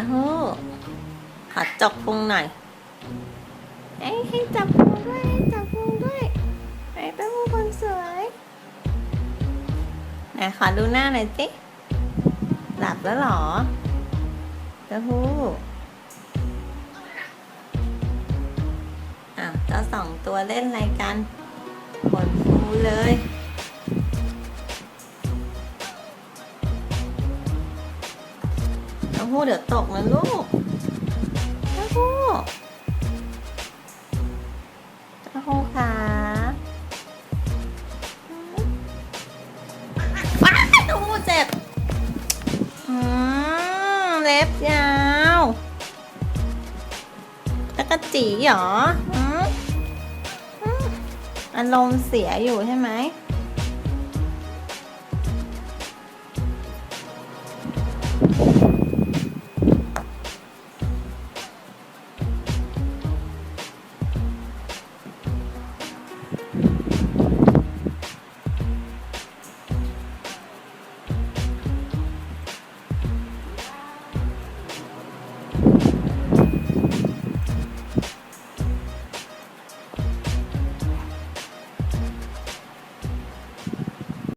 อะฮู้ขอจกพุงหน่อยเอ้ยให้จับพุงด้วยให้จับพุงด้วยไอ้เต้าหู้คนสวยไหนขอดูหน้าหน่อยสิหลับแล้วเหรอเต้าหู้อ้าวเจ้าสองตัวเล่นอะไรกันขนฟูเลย น้างโฮเดี๋ยวตกนะลูกน้องโฮน้างโฮค่ะว้าน้องโฮเจ็บอืมเล็บยาวตะกะจีเหรออืมอารมณ์เสียอยู่ใช่ไหม